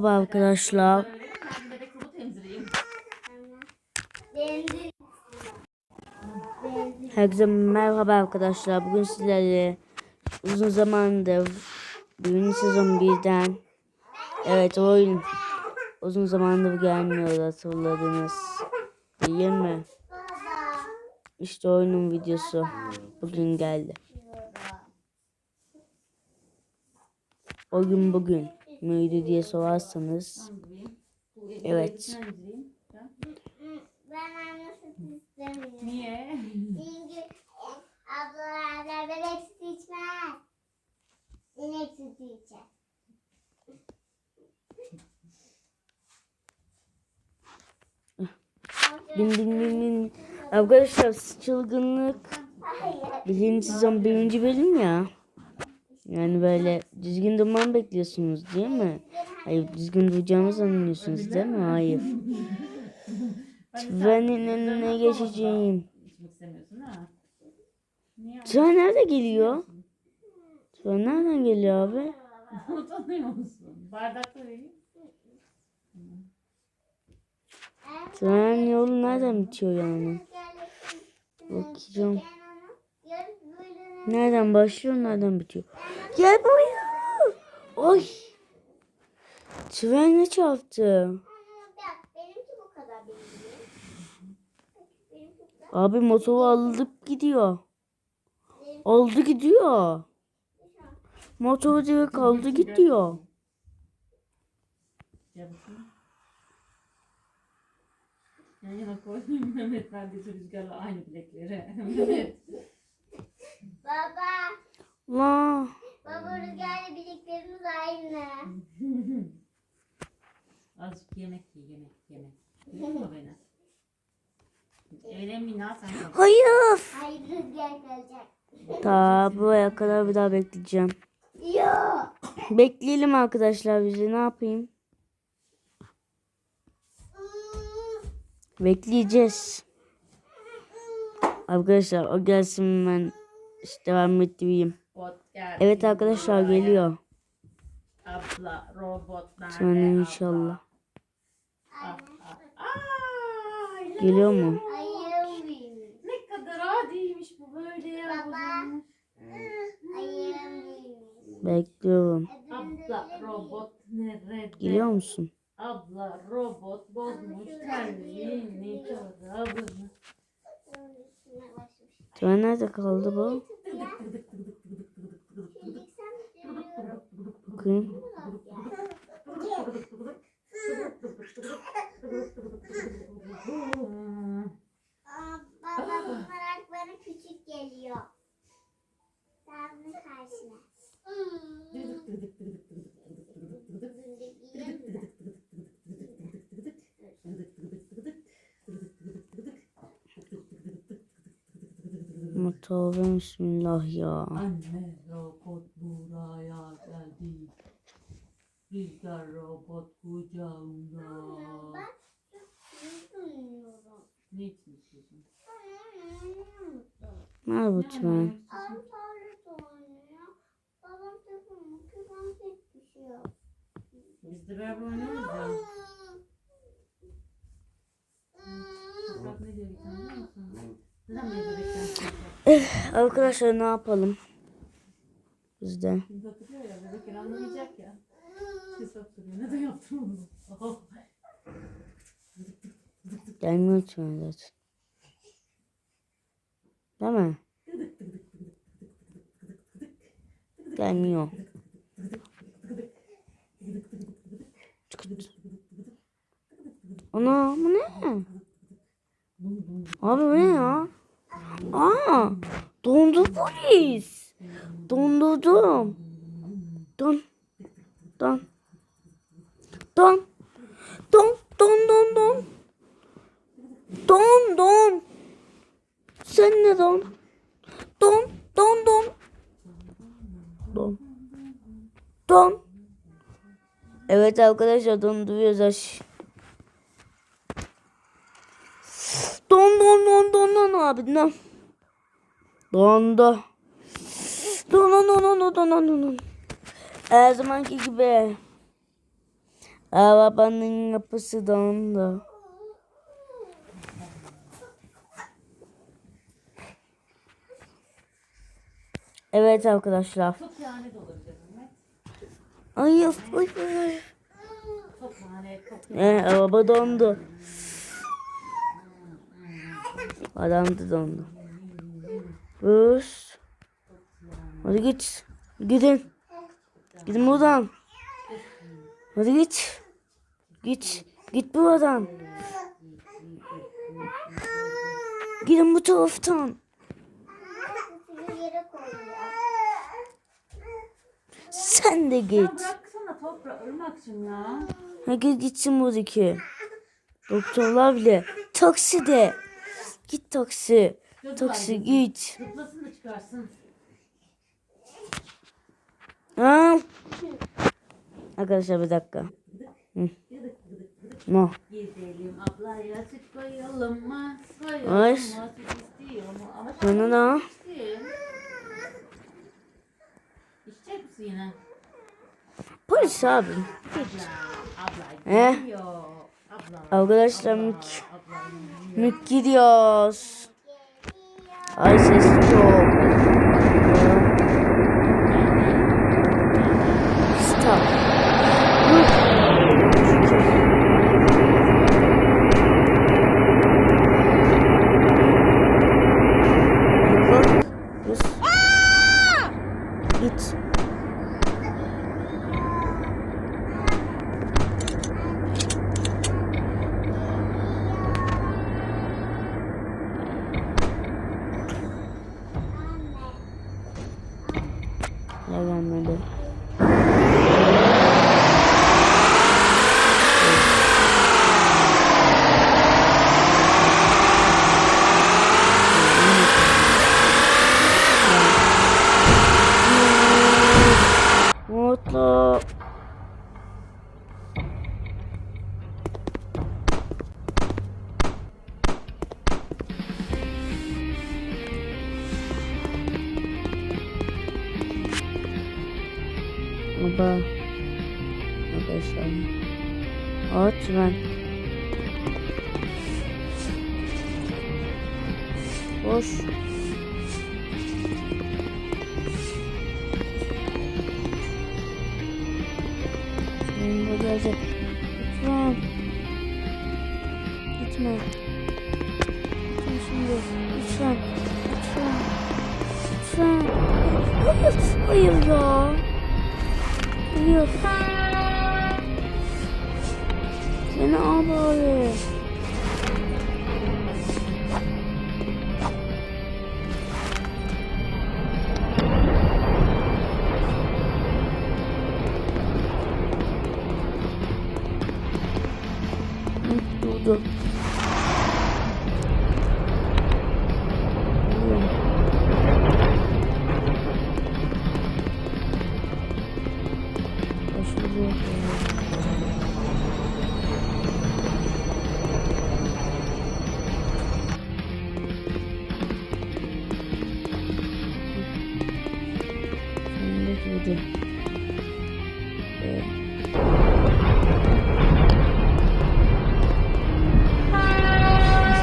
Merhaba arkadaşlar. Herkese merhaba arkadaşlar. Bugün sizlerle uzun zamandır birinci sezon birden evet oyun uzun zamandır gelmiyor hatırladınız. Değil mi? İşte oyunun videosu bugün geldi. O gün bugün müydü diye sorarsanız Evet. Ben anne süt istemiyorum. Niye? Çünkü ablalar bebek sütü içmez. İnek sütü içer. bin bin bin bin arkadaşlar çılgınlık. Birinci sezon birinci bölüm ya. Yani böyle düzgün durmamı bekliyorsunuz değil mi? Hayır düzgün duracağımı sanıyorsunuz değil mi? Hayır. Trenin önüne geçeceğim. Tren nerede geliyor? Tren nereden geliyor abi? Utanıyor musun? Bardakta vereyim. Tren yolu nereden bitiyor yani? Bakacağım. Nereden başlıyor nereden bitiyor? Gel buraya. Oy. Tren ne çarptı? Abi motoru alıp gidiyor. Aldı gidiyor. Motoru direkt aldı gidiyor. Yan yana koy. Mehmet neredeyse rüzgarla aynı bilekleri. Mehmet. Baba. La. Baba rüzgarla birliklerimiz aynı. Azıcık yemek ye yemek yemek. Yutma beni. Sen kal. Hayır. Hayır rüzgar kalacak. Ta buraya kadar bir daha bekleyeceğim. Yok. Bekleyelim arkadaşlar bizi ne yapayım? Bekleyeceğiz. Arkadaşlar o gelsin ben işte. Bot geldi. Evet arkadaşlar geliyor. Abla robot nerede? Sonra inşallah. Ah, ah. Aa, Geliyor mu? Ne kadar adiymiş bu böyle ya. Baba. Bekliyorum. Abla robot nerede? Geliyor musun? Abla robot bozmuş terliğini çorabını. Tren nerede kaldı bu? Bakayım. Aa, Baba bunlar bana küçük geliyor. Sen karşına. Motor bismillah ya. Anne robot buraya geldi. Rüzgar robot kucağında. Ne için istiyorsun? Nerede bu tren? Babam tablet oynuyor. Babam telefonu kızım tek düşüyor. Biz de beraber oynuyoruz ya. Bak ne diyor bir tane? Neden beni bebekten çıkacak? Arkadaşlar ne yapalım? Biz de. Şimdi hatırlıyor ya bebekken anlamayacak ya. Hesap soruyor. Neden yaptın onu? Oh. Gelmiyor tren zaten. Değil mi? Gelmiyor. Ana bu ne? Abi bu ne ya? Aa, dondu polis. Dondurdum. Don. Don. Don. Don. Don don don. Don don. Sen ne don? Don don don. Don. Don. Evet arkadaşlar donduruyoruz aş. Don don don don don abi don. Dondu. Don don don don don don don. Her zamanki gibi. Arabanın yapısı dondu. Evet arkadaşlar. Çok lanet olabilir Mehmet. Ay ay ay. Çok lanet, çok Ee, araba dondu. Adam da dondu. Bus. Hadi git. Gidin. Gidin buradan. Hadi git. Git. Git buradan. Gidin bu taraftan. Sen de Ya git. bıraksana toprağı Irmak'cığım ya. Ha git gitsin buradaki. Doktorlar bile. Taksi de. Git taksi. Gözü Taksi var, git. Zıplasın da çıkarsın. Ha? Arkadaşlar bir dakika. Gıdık. No. Gidelim ablaya süt koyalım mı? Koyalım Ay. mı? Süt istiyor mu? Ama Bana da. içsin. İçecek misin yine? Polis abi. Abla. Arkadaşlar mük, mük gidiyoruz. Ay ses çok. Gitme. Gitme şimdi. Lütfen. Lütfen. Lütfen. Hayır ya. Hayır. Beni al bari. Sonundaki video. Evet.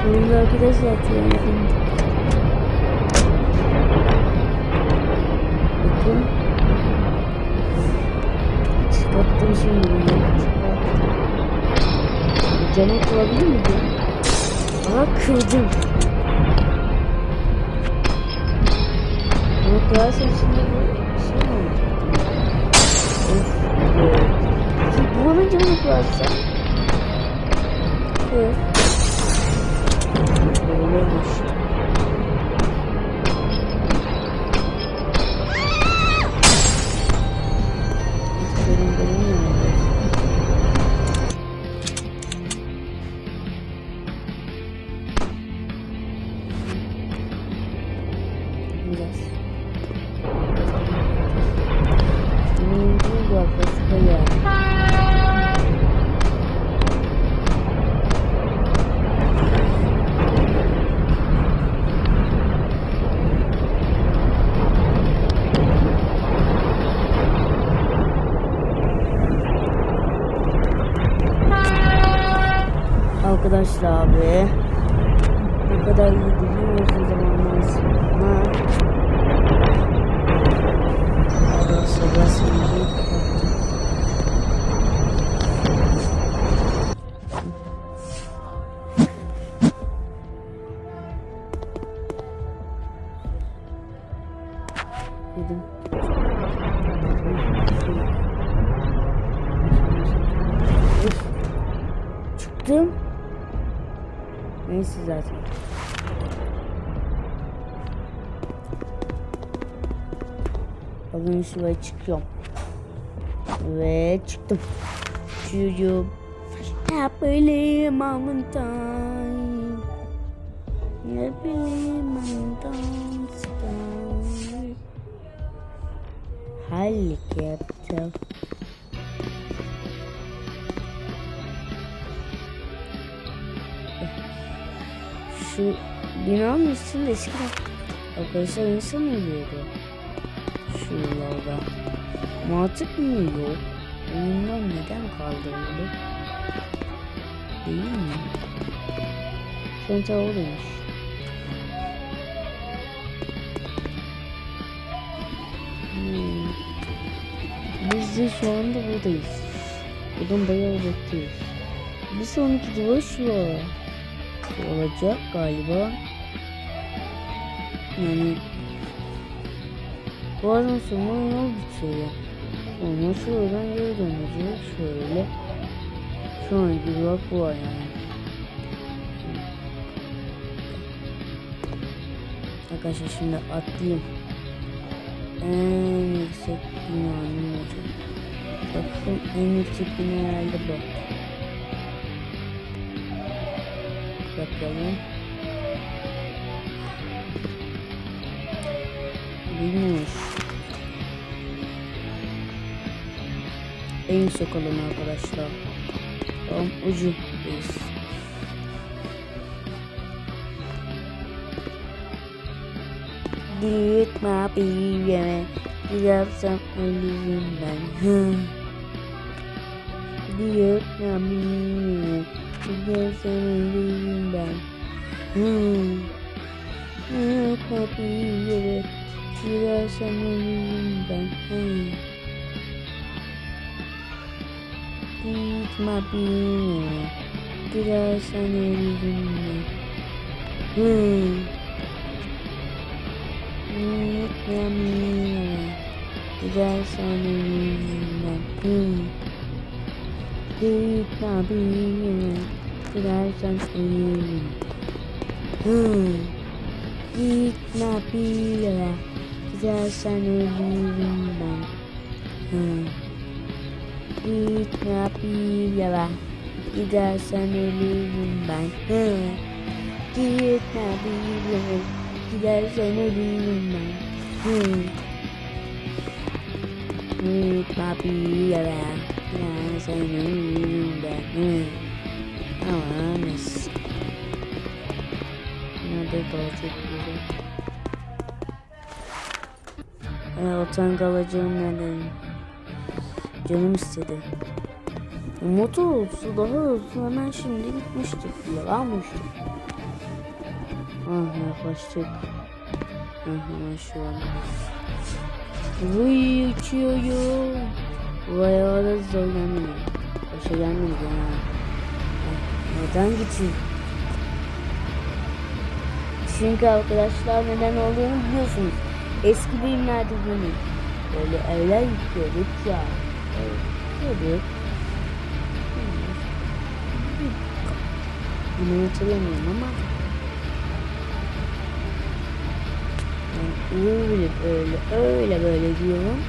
Sonunda kırdım. Ama kırarsam şimdi bu şey mi olacak? Of. Şimdi buranın camını kırarsam. Kır. Arkadaşlar abi. Ne kadar iyi biliyoruz o zamandan sonra. Arkadaşlar Bakın şuraya çıkıyorum. Ve çıktım. Çıkıyorum. Happily mountain. Happily mountain sky. Helicopter. Şu binanın üstünde eskiden arkadaşlar insan ölüyordu. Şuralarda. Mantık mı yok? Oyundan neden kaldırıldı? Değil mi? Sonra oradaymış. Hmm. Biz de şu anda buradayız. Buradan bayağı uzaktayız. Bir sonraki duvar var. Olacak galiba. Yani bu arada sonra yol bitiyor. Sonra şuradan geri döneceğiz. Şöyle. Bir bak bu yani. Arkadaşlar şimdi atlayayım. En yüksek binanın olacak. Bakın en yüksek bina herhalde bu. Bakalım. Bilmiyoruz. En yüksek olan arkadaşlar. Tam ucudayız. Gitme bir yere Gidersem ölürüm ben. Bir yere Gidersem ölürüm ben. Bir yere Gidersem ölürüm ben Gitme bir yere Gidersen ölürüm ben Hı. Gitmemeye Gidersen ölümden Hı Gitme bir yere Gidersen ölürüm Hı Gitme yere Gidersen ölürüm ben Hı Gitme bir yere Gidersen ölürüm ben. Hı Gitme bir yere Gidersen ölürüm ben. Hı Gitme bir yere Gidersen ölürüm ben. Hı Ama neyse. Nerede kalacak böyle e, Otan kalacağım nereden Canım istedi Motor olsa daha hızlı hemen şimdi gitmiştik Yalanmıştık Ah yaklaştık. Ah hemen şu an. Vuy uçuyorum. Vay arada zorlanıyor. Başa gelmedi ya. Ah, Neden gitsin? Çünkü arkadaşlar neden olduğunu biliyorsunuz. Eski bölümlerde bunu böyle evler yıkıyorduk ya. Yıkıyorduk. Bunu hatırlamıyorum ama Yani öyle böyle öyle böyle diyorum.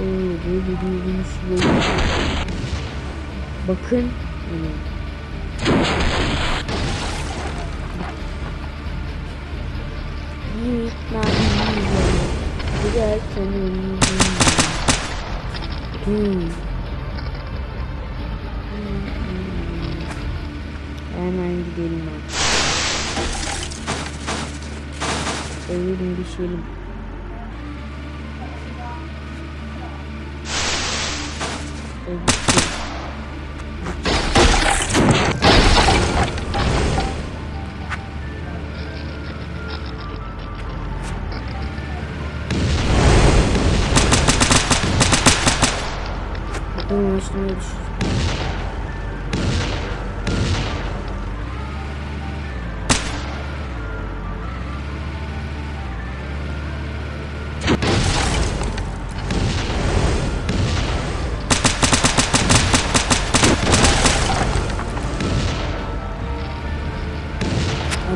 Öyle böyle diyorum şöyle. Bakın. Yani. Yiyeceğim. Gidersen ölürüm. Hmm. Hemen gidelim artık. Eğelim düşelim.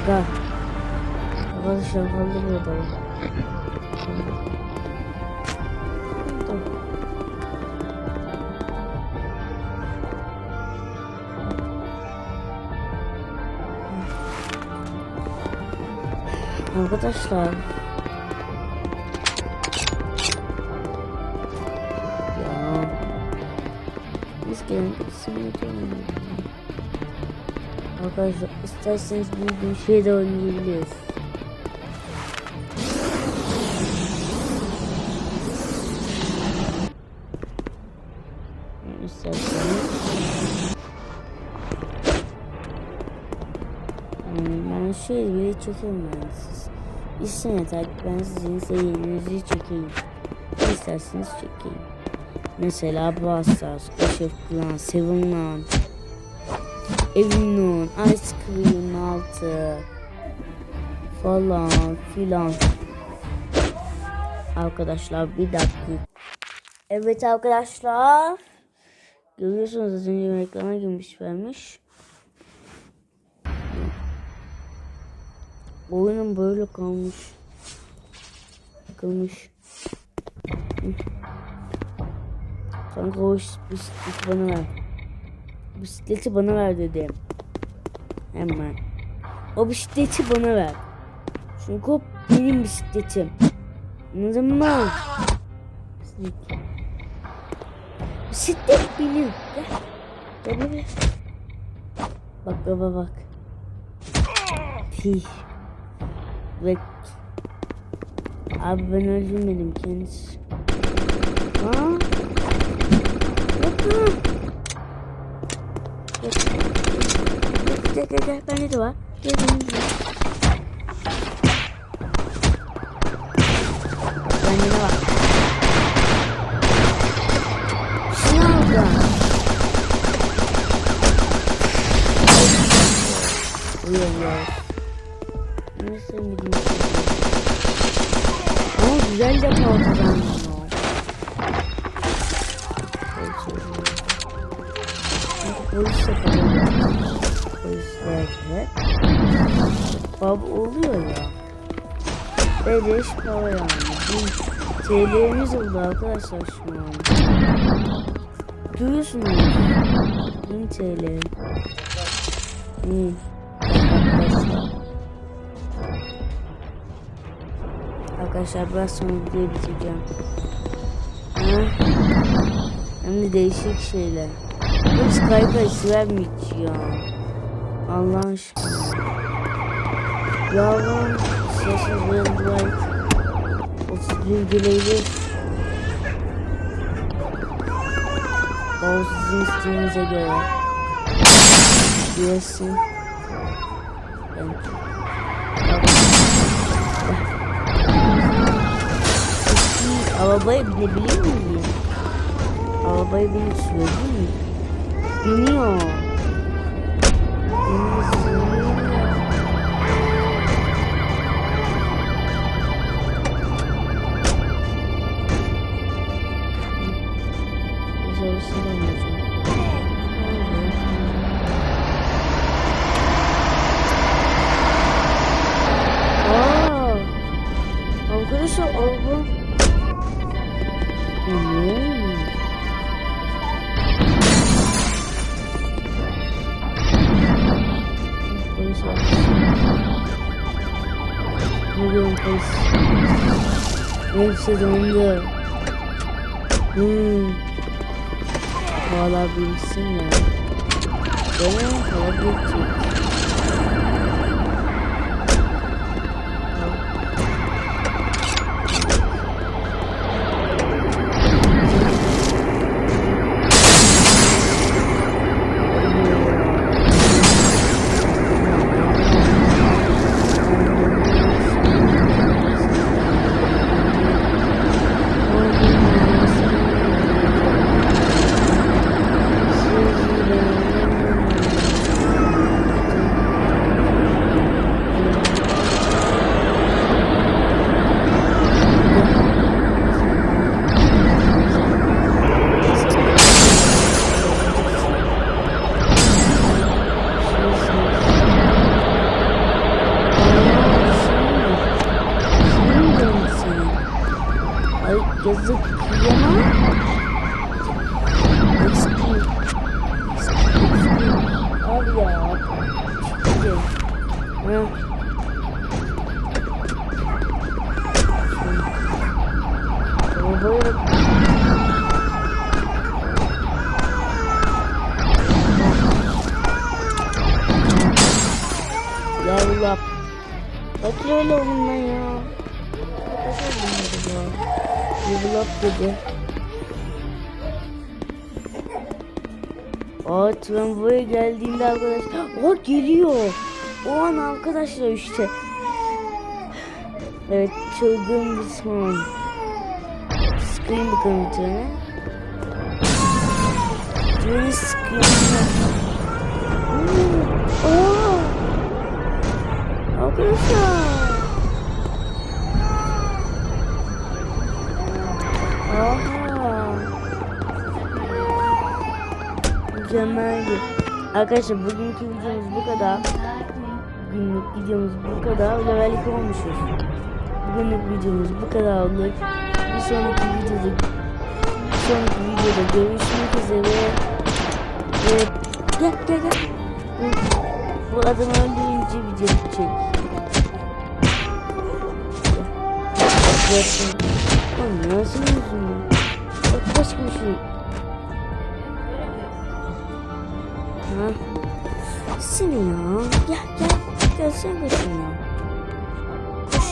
Aga. Arkadaşlar kaldı burada. Tamam. Arkadaşlar. Ya. Biz gelin simülatör oynayalım. Arkadaşlar isterseniz bir bir şey de oynayabiliriz. Ben şöyle bir çekeyim ben siz. İsteyin yeter ben sizin seyirinizi çekeyim. İsterseniz çekeyim. Mesela Clash of Clans, Seven Lan, Evinun, Ice Cream 6 falan filan. Arkadaşlar bir dakika. Evet arkadaşlar. Görüyorsunuz az önce reklama girmiş vermiş. Oyunum böyle kalmış. Kalmış. Kanka o bisikleti bana ver. Bisikleti bana ver dedim. Hemen. O bisikleti bana ver. Çünkü o benim bisikletim. Anladın mı? Bisiklet. Bisiklet benim. Gel. Gel. Bak baba bak. Pih. Ve Abi ben öldürmedim kendisi. Ha? Yapma. Gel gel gel bende de var. Gel bende de var. Bende de var. Şunu aldım. Uyuyor. Ne sevmediğim şey. Ama güzel de kaldı Polis yapalım. Bab oluyor ya. Beleş para yani. TL'miz oldu arkadaşlar şu an. Duyuyorsunuz. 1000 TL. İyi. Arkadaşlar. Arkadaşlar biraz sonra videoyu bitireceğim. Ha? Hem de değişik şeyler. Hiç kaykay hiç ya. Allah aşkına. Yavrum sessizliğin duayı. 30 gün dileğidir. O sizin isteğinize göre. Diyesin. Thank you. Arabaya binebilir miyim? Arabaya binip sürebilir miyim? Biniyor. Valla bilsin ya. Benim para bitecek. Level up dedi. Aa tramvaya geldiğinde arkadaşlar. O geliyor. O an arkadaşlar işte. Evet çılgın bir son. Sıkayım bakalım trene. Treni sıkayım. Hmm, Aa! Arkadaşlar. Aha. Mükemmeldi. Arkadaşlar bugünkü videomuz bu kadar. Bugünlük videomuz bu kadar. Levellik olmuşuz. Bugünlük videomuz bu kadar olur. Bir sonraki videoda bir sonraki videoda görüşmek üzere. Ve gel gel gel. Bu, adamı öldürünce video bitecek. Zaten. Oğlum ya senin yüzünden. Bak başka bir şey. Ha? Seni ya. Gel gel. Gel sen koşun ya.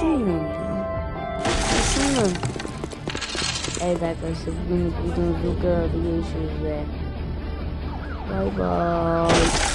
Ya. Ya. Evet arkadaşlar bugünlük videomuz bu kadar. Görüşürüz ve bay bay.